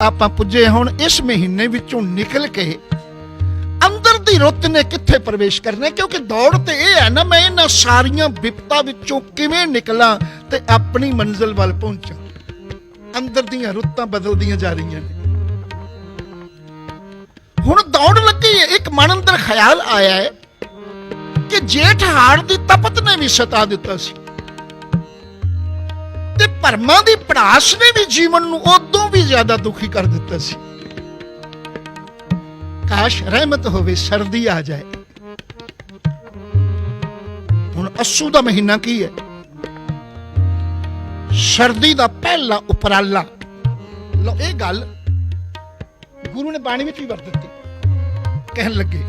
ਆਪਾਂ ਪੁੱਜੇ ਹੁਣ ਇਸ ਮਹੀਨੇ ਵਿੱਚੋਂ ਨਿਕਲ ਕੇ ਅੰਦਰ ਦੀ ਰੁੱਤ ਨੇ ਕਿੱਥੇ ਪ੍ਰਵੇਸ਼ ਕਰਨਾ ਕਿਉਂਕਿ ਦੌੜ ਤੇ ਇਹ ਹੈ ਨਾ, ਮੈਂ ਇਹਨਾਂ ਸਾਰੀਆਂ ਵਿਪਤਾ ਵਿੱਚੋਂ ਕਿਵੇਂ ਨਿਕਲਾਂ ਤੇ ਆਪਣੀ ਮੰਜ਼ਿਲ ਵੱਲ ਪਹੁੰਚਾਂ। ਅੰਦਰ ਦੀਆਂ ਰੁੱਤਾਂ ਬਦਲਦੀਆਂ ਜਾ ਰਹੀਆਂ ਨੇ। ਹੁਣ ਦੌੜ ਲੱਗੀ ਹੈ, ਇੱਕ ਮਨ ਅੰਦਰ ਖਿਆਲ ਆਇਆ ਹੈ ਕਿ ਜੇਠ ਹਾੜ ਦੀ ਤਪਤ ਨੇ ਵੀ ਸਤਾ ਦਿੱਤਾ ਸੀ। ਭਰਮਾਂ ਦੀ ਪੜਾਸ ਨੇ ਵੀ ਜੀਵਨ ਨੂੰ ਉਦੋਂ ਵੀ ਜ਼ਿਆਦਾ ਦੁਖੀ ਕਰ ਦਿੱਤਾ ਸੀ। ਕਾਸ਼ ਰਹਿਮਤ ਹੋਵੇ, ਸਰਦੀ ਆ ਜਾਏ। ਹੁਣ ਅਸੂ ਦਾ ਮਹੀਨਾ ਕੀ ਹੈ? ਸਰਦੀ ਦਾ ਪਹਿਲਾ ਉਪਰਾਲਾ। ਲੋ ਇਹ ਗੱਲ ਗੁਰੂ ਨੇ ਬਾਣੀ ਵਿੱਚ ਵੀ ਵਰਤ ਦਿੱਤੀ। ਕਹਿਣ ਲੱਗੇ,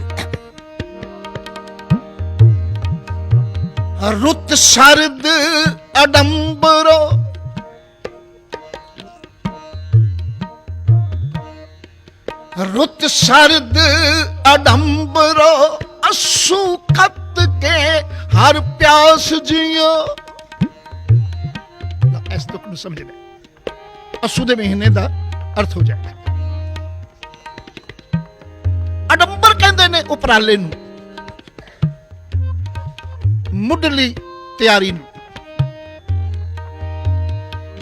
ਰੁੱਤ ਸਰਦ ਅਡੰਬਰੋ ਰੁੱਤ ਸਰਦ ਅਡੰਬਰੋ ਅਸੂ ਖਤ ਕੇ ਹਰ ਪਿਆਸ ਜਿਉ ਇਸ ਤੁਕ ਨੂੰ ਸਮਝਣਾ ਅਸੂ ਦੇ ਮਹੀਨੇ ਦਾ ਅਰਥ ਹੋ ਜਾਂਦਾ। ਅਡੰਬਰ ਕਹਿੰਦੇ ਨੇ ਉਪਰਾਲੇ ਨੂੰ। ਮੁੱਢਲੀ ਤਿਆਰੀ ਨੂੰ।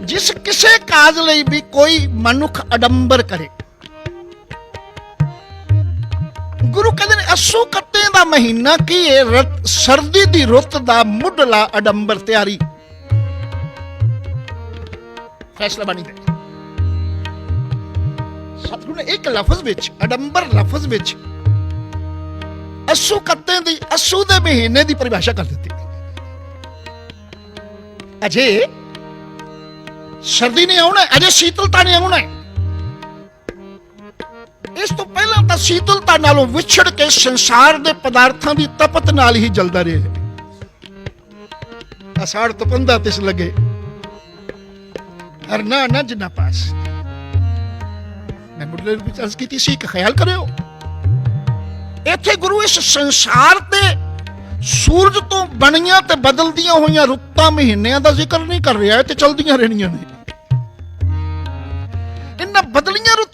ਜਿਸ ਕਿਸੇ ਕਾਜ ਲਈ ਵੀ ਕੋਈ ਮਨੁੱਖ ਅਡੰਬਰ ਕਰੇ ਗੁਰੂ ਕਹਿੰਦੇ ਨੇ, ਅਸੂ ਕੱਤੇ ਦਾ ਮਹੀਨਾ ਕੀ ਹੈ ਸਰਦੀ ਦੀ ਰੁੱਤ ਦਾ ਮੁੱਢਲਾ ਅਡੰਬਰ ਤਿਆਰੀ। ਫੈਸਲਾ ਬਣੀ ਦੇ ਸਤਿਗੁਰੂ ਨੇ ਇੱਕ ਲਫ਼ਜ਼ ਵਿੱਚ, ਅਡੰਬਰ ਲਫ਼ਜ਼ ਵਿੱਚ ਅਸੂ ਕੱਤੇ ਦੀ, ਅਸੂ ਦੇ ਮਹੀਨੇ ਦੀ ਪਰਿਭਾਸ਼ਾ ਕਰ ਦਿੱਤੀ। ਅਜੇ ਸਰਦੀ ਨੇ ਆਉਣਾ ਅਜੇ ਸ਼ੀਤਲਤਾ ਨੇ ਆਉਣਾ ਇਸ ਤੋਂ ਤਾਂ ਸ਼ੀਤਲਤਾ ਨਾਲੋਂ ਵਿਛੜ ਕੇ ਸੰਸਾਰ ਦੇ ਪਦਾਰਥਾਂ ਦੀ ਤਪਤ ਨਾਲ ਹੀ ਜਲਦਾ ਰਿਹਾ ਅਸਾੜ ਤਪੰਦਾ ਤਿਸ ਲਗੇ। ਹਰ ਨਾ ਨਜ ਨਾ ਪਾਸ। ਮੈਂ ਮੁੱਢਲੇ ਵਿੱਚ ਅਰਜ਼ ਕੀਤੀ ਸੀ ਕਿ ਖਿਆਲ ਕਰਿਓ। ਇੱਥੇ ਗੁਰੂ ਇਸ ਸੰਸਾਰ ਤੇ ਸੂਰਜ ਤੋਂ ਬਣੀਆਂ ਤੇ ਬਦਲਦੀਆਂ ਹੋਈਆਂ ਰੁੱਤਾਂ, ਮਹੀਨਿਆਂ ਦਾ ਜ਼ਿਕਰ ਨਹੀਂ ਕਰ ਰਿਹਾ ਤੇ ਚਲਦੀਆਂ ਰਹਿਣੀਆਂ ਨੇ। ਇਹਨਾਂ ਬਦਲੀਆਂ ਰੁੱਤਾਂ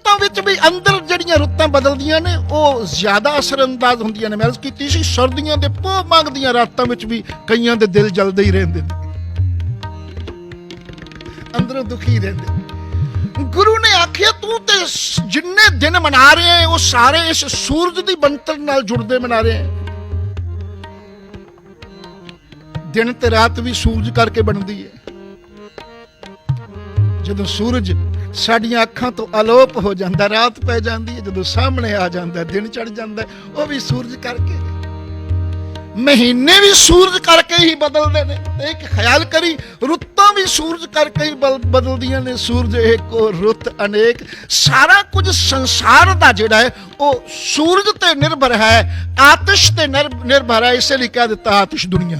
ਵੀ ਅੰਦਰ ਜਿਹੜੀਆਂ ਰੁੱਤਾਂ ਬਦਲਦੀਆਂ ਨੇ, ਉਹ ਜ਼ਿਆਦਾ ਅਸਰਅੰਦਾਜ਼ ਹੁੰਦੀਆਂ ਨੇ। ਮੈਂ ਅਰਜ਼ ਕੀਤੀ ਸੀ, ਸਰਦੀਆਂ ਦੇ ਪੋ ਮੰਗਦੀਆਂ ਰਾਤਾਂ ਵਿੱਚ ਵੀ ਕਈਆਂ ਦੇ ਦਿਲ ਜਲਦੇ ਹੀ ਰਹਿੰਦੇ ਨੇ। ਅੰਦਰੋਂ ਦੁਖੀ ਰਹਿੰਦੇ ਗੁਰੂ ਨੇ ਆਖਿਆ, ਤੂੰ ਤੇ ਜਿੰਨੇ ਦਿਨ ਮਨਾ ਰਹੇ ਹੈ ਉਹ ਸਾਰੇ ਇਸ ਸੂਰਜ ਦੀ ਬੰਤਰ ਨਾਲ ਜੁੜਦੇ ਮਨਾ ਰਹੇ ਹੈ ਦਿਨ ਤੇ ਰਾਤ ਵੀ ਸੂਰਜ ਕਰਕੇ ਬਣਦੀ ਹੈ ਜਦੋਂ ਸੂਰਜ ਸਾਡੀਆਂ ਅੱਖਾਂ ਤੋਂ ਅਲੋਪ ਹੋ ਜਾਂਦਾ, ਰਾਤ ਪੈ ਜਾਂਦੀ ਹੈ, ਜਦੋਂ ਸਾਹਮਣੇ ਆ ਜਾਂਦਾ, ਦਿਨ ਚੜ ਜਾਂਦਾ, ਉਹ ਵੀ ਸੂਰਜ ਕਰਕੇ। ਮਹੀਨੇ ਵੀ ਸੂਰਜ ਕਰਕੇ ਹੀ ਬਦਲਦੇ ਨੇ। ਇੱਕ ਖਿਆਲ ਕਰੀ, ਰੁੱਤਾਂ ਵੀ ਸੂਰਜ ਕਰਕੇ ਹੀ ਬਲ- ਬਦਲਦੀਆਂ ਨੇ। ਸੂਰਜ ਇੱਕੋ ਰੁੱਤ ਅਨੇਕ। ਸਾਰਾ ਕੁਝ ਸੰਸਾਰ ਦਾ ਜਿਹੜਾ ਹੈ, ਉਹ ਸੂਰਜ ਤੇ ਨਿਰਭਰ ਹੈ, ਆਤਿਸ਼ ਤੇ ਨਿਰ- ਨਿਰਭਰ ਹੈ। ਇਸੇ ਲਈ ਕਹਿ ਦਿੱਤਾ ਆਤਿਸ਼ ਦੁਨੀਆ।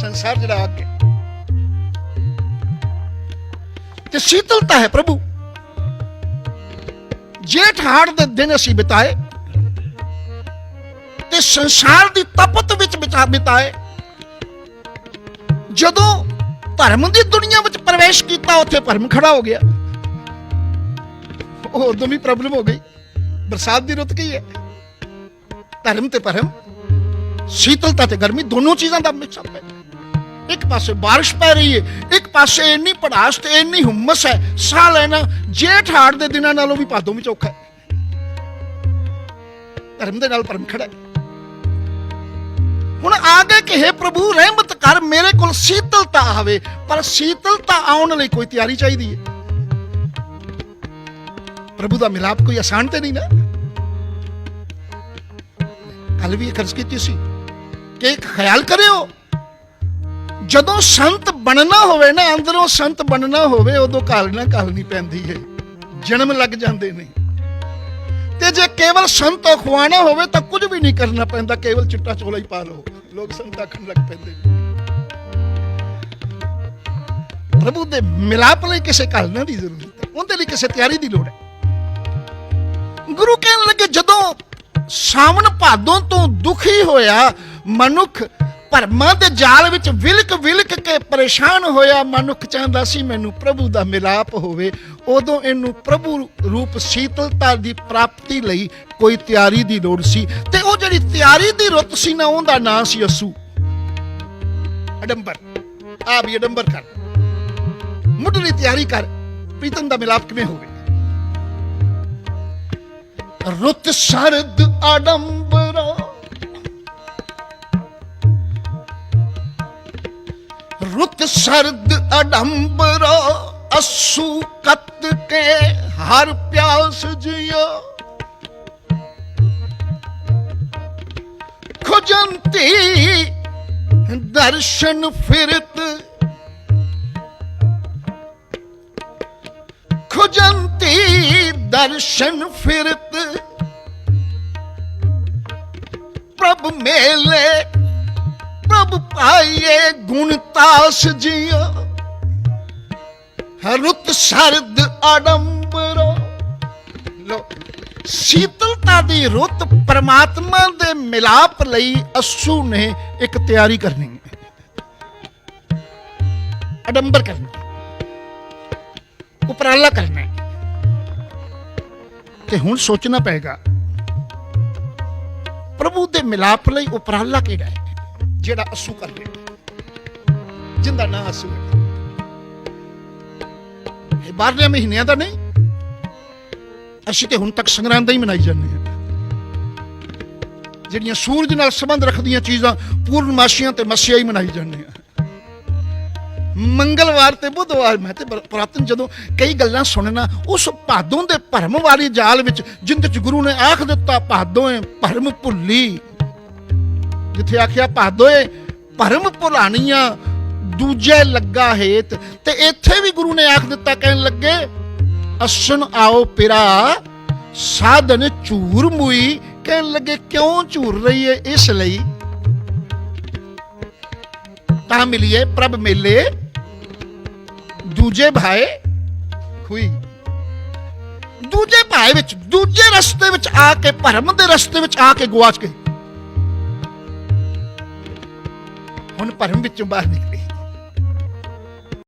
ਸੰਸਾਰ ਜਿਹੜਾ ਅੱਗੇ ਤੇ ਸ਼ੀਤਲਤਾ ਹੈ ਪ੍ਰਭੂ। ਜੇਠ ਹਾੜ ਦੇ ਦਿਨ ਅਸੀਂ ਬਿਤਾਏ, ਤੇ ਸੰਸਾਰ ਦੀ ਤਪਤ ਵਿੱਚ ਬਿਤਾ, ਬਿਤਾਏ। ਜਦੋਂ ਧਰਮ ਦੀ ਦੁਨੀਆ ਵਿੱਚ ਪ੍ਰਵੇਸ਼ ਕੀਤਾ, ਉੱਥੇ ਭਰਮ ਖੜਾ ਹੋ ਗਿਆ। ਉਹ ਉਦੋਂ ਵੀ ਪ੍ਰੋਬਲਮ ਹੋ ਗਈ। ਬਰਸਾਤ ਦੀ ਰੁੱਤ ਕੀ ਹੈ? ਧਰਮ ਤੇ ਭਰਮ, ਸ਼ੀਤਲਤਾ ਤੇ ਗਰਮੀ, ਦੋਨੋਂ ਚੀਜ਼ਾਂ ਦਾ ਮਿਕਸ ਹੈ। ਇੱਕ ਪਾਸੇ ਬਾਰਿਸ਼ ਪੈ ਰਹੀ ਹੈ ਇੱਕ ਪਾਸੇ ਇੰਨੀ ਪੜਾਸ ਤੇ ਇੰਨੀ ਹੁਮਸ ਹੈ ਸਾਹ ਲੈਣਾ ਜੇਠ ਹਾੜ ਦੇ ਦਿਨਾਂ ਨਾਲੋਂ ਵੀ ਭਾਦੋਂ ਵਿੱਚ ਔਖਾ ਹੈ। ਧਰਮ ਦੇ ਨਾਲ ਪਰਮ ਖੜਾ ਹੁਣ ਆ ਗਏ ਕਿ ਹੈ ਪ੍ਰਭੂ, ਰਹਿਮਤ ਕਰ, ਮੇਰੇ ਕੋਲ ਸ਼ੀਤਲਤਾ ਆਵੇ, ਪਰ ਸ਼ੀਤਲਤਾ ਆਉਣ ਲਈ ਕੋਈ ਤਿਆਰੀ ਚਾਹੀਦੀ ਹੈ ਪ੍ਰਭੂ ਦਾ ਮਿਲਾਪ ਕੋਈ ਆਸਾਨ ਤੇ ਨਹੀਂ ਨਾ। ਕੱਲ ਵੀ ਇਹ ਖਰਚ ਕੀਤੀ ਸੀ ਕਿ ਇੱਕ ਖਿਆਲ ਕਰਿਓ। ਜਦੋਂ ਸੰਤ ਬਣਨਾ ਹੋਵੇ ਨਾ, ਅੰਦਰੋਂ ਸੰਤ ਬਣਨਾ ਹੋਵੇ, ਉਦੋਂ ਕਾਲ ਕਾਲਣੀ ਪੈਂਦੀ ਹੈ। ਜਨਮ ਲੱਗ ਜਾਂਦੇ ਨੇ। ਤੇ ਜੇ ਕੇਵਲ ਸੰਤ ਖਵਾਣਾ ਹੋਵੇ ਤਾਂ ਕੁਝ ਵੀ ਨਹੀਂ ਕਰਨਾ ਪੈਂਦਾ, ਕੇਵਲ ਚਿੱਟਾ ਚੋਲਾ ਹੀ ਪਾ ਲਓ। ਲੋਕ ਸੰਤ ਆਖਣ ਲੱਗ ਪੈਂਦੇ ਪ੍ਰਭੂ ਦੇ ਮਿਲਾਪ ਲਈ ਕਿਸੇ ਕਾਲਨਾ ਦੀ ਜ਼ਰੂਰਤ ਹੈ। ਉਹਦੇ ਲਈ ਕਿਸੇ ਤਿਆਰੀ ਦੀ ਲੋੜ ਹੈ। ਗੁਰੂ ਕਹਿਣ ਲੱਗੇ, ਜਦੋਂ ਸਾਵਣ ਭਾਦੋਂ ਤੋਂ ਦੁਖੀ ਹੋਇਆ ਮਨੁੱਖ ਭਰਮਾਂ ਦੇ ਜਾਲ ਵਿੱਚ ਵਿਲਕ ਵਿਲਕ ਕੇ ਪਰੇਸ਼ਾਨ ਹੋਇਆ ਮਨੁੱਖ ਚਾਹੁੰਦਾ ਸੀ, ਮੈਨੂੰ ਪ੍ਰਭੂ ਦਾ ਮਿਲਾਪ ਹੋਵੇ। ਉਦੋਂ ਇਹਨੂੰ ਪ੍ਰਭੂ ਰੂਪ ਸ਼ੀਤਲਤਾ ਦੀ ਪ੍ਰਾਪਤੀ ਲਈ ਕੋਈ ਤਿਆਰੀ ਦੀ ਲੋੜ ਸੀ। ਤੇ ਉਹ ਜਿਹੜੀ ਤਿਆਰੀ ਦੀ ਰੁੱਤ ਸੀ ਨਾ, ਉਹਦਾ ਨਾਂ ਸੀ ਅਸੂ। ਅਡੰਬਰ। ਆ ਵੀ ਅਡੰਬਰ ਕਰ। ਮੁੱਢਲੀ ਤਿਆਰੀ ਕਰ, ਪ੍ਰੀਤਮ ਦਾ ਮਿਲਾਪ ਕਿਵੇਂ ਹੋਵੇ? ਰੁੱਤ ਸਰਦ ਆਡੰਬਰਾ ਰੁੱਤ ਸਰਦ ਅਡੰਬਰੋ ਅਸੂ ਕਤ ਕੇ ਹਰ ਪਿਆਸ ਜਿਆ ਖੁਜੰਤੀ ਦਰਸ਼ਨ ਫਿਰਤ। ਖੁਜੰਤੀ ਦਰਸ਼ਨ ਫਿਰਤ। ਪ੍ਰਭ ਮੇਲੇ ਪ੍ਰਭ ਪਾਈਏ ਗੁਣ ਤਾਸ ਜਿਆ। ਰੁੱਤ ਸਰਦ ਆਡੰਬਰੋ। ਲੋ ਸ਼ੀਤਲਤਾ ਦੀ ਰੁੱਤ ਪਰਮਾਤਮਾ ਦੇ ਮਿਲਾਪ ਲਈ ਅਸੂ ਨੇ ਇੱਕ ਤਿਆਰੀ ਕਰਨੀ ਹੈ। ਅਡੰਬਰ ਕਰਨਾ ਉਪਰਾਲਾ ਕਰਨਾ ਤੇ ਹੁਣ ਸੋਚਣਾ ਪਏਗਾ, ਪ੍ਰਭੂ ਦੇ ਮਿਲਾਪ ਲਈ ਉਪਰਾਲਾ ਕਿਹੜਾ ਹੈ? ਜਿਹੜਾ ਅਸੂ ਕਰ ਰਿਹਾ। ਜਿੰਦਾ ਨਾਂ ਅਸੂ ਹੈ। ਇਹ ਬਾਹਰਲੇ ਮਹੀਨਿਆਂ ਦਾ ਨਹੀਂ। ਅਸੀਂ ਤੇ ਹੁਣ ਤੱਕ ਸੰਗਰਾਂਦਾਂ ਹੀ ਮਨਾਈ ਜਾਂਦੇ ਹਾਂ। ਜਿਹੜੀਆਂ ਸੂਰਜ ਨਾਲ ਸੰਬੰਧ ਰੱਖਦੀਆਂ ਚੀਜ਼ਾਂ ਪੂਰਨਮਾਸ਼ੀਆਂ ਤੇ ਮੱਸਿਆ ਹੀ ਮਨਾਈ ਜਾਂਦੇ ਹਾਂ। ਮੰਗਲਵਾਰ ਤੇ ਬੁੱਧਵਾਰ, ਮੈਂ ਤੇ ਬਰ- ਪੁਰਾਤਨ ਜਦੋਂ ਕਈ ਗੱਲਾਂ ਸੁਣਨਾ, ਉਸ ਭਾਦੋਂ ਦੇ ਭਰਮ ਵਾਲੀ ਜਾਲ ਵਿੱਚ ਜਿੰਦੇ ਚ ਗੁਰੂ ਨੇ ਆਖ ਦਿੱਤਾ ਭਾਦੋਏ ਭਰਮ ਭੁੱਲੀ। ਜਿੱਥੇ ਆਖਿਆ ਭਾਦੋਏ ਭਰਮ ਭੁਲਾਣੀਆਂ, ਦੂਜੇ ਲੱਗਾ ਹੇਤ। ਤੇ ਇੱਥੇ ਵੀ ਗੁਰੂ ਨੇ ਆਖ ਦਿੱਤਾ, ਕਹਿਣ ਲੱਗੇ ਅਸਨ ਆਓ ਪਿਰਾ, ਸਾਧਨ ਝੂਰ ਮੁਈ। ਕਹਿਣ ਲੱਗੇ, ਕਿਉਂ ਝੂਰ ਰਹੀ ਏ ਇਸ ਲਈ? ਤਾਂ ਮਿਲੀਏ ਪ੍ਰਭ ਮੇਲੇ, ਦੂਜੇ ਭਾਏ ਹੋਈ ਦੂਜੇ ਭਾਏ ਵਿੱਚ, ਦੂਜੇ ਰਸਤੇ ਵਿੱਚ ਆ ਕੇ, ਭਰਮ ਦੇ ਰਸਤੇ ਵਿੱਚ ਆ ਕੇ ਗਵਾਚ ਗਏ। ਹੁਣ ਭਰਮ ਵਿੱਚੋਂ ਬਾਹਰ ਨਿਕਲੇ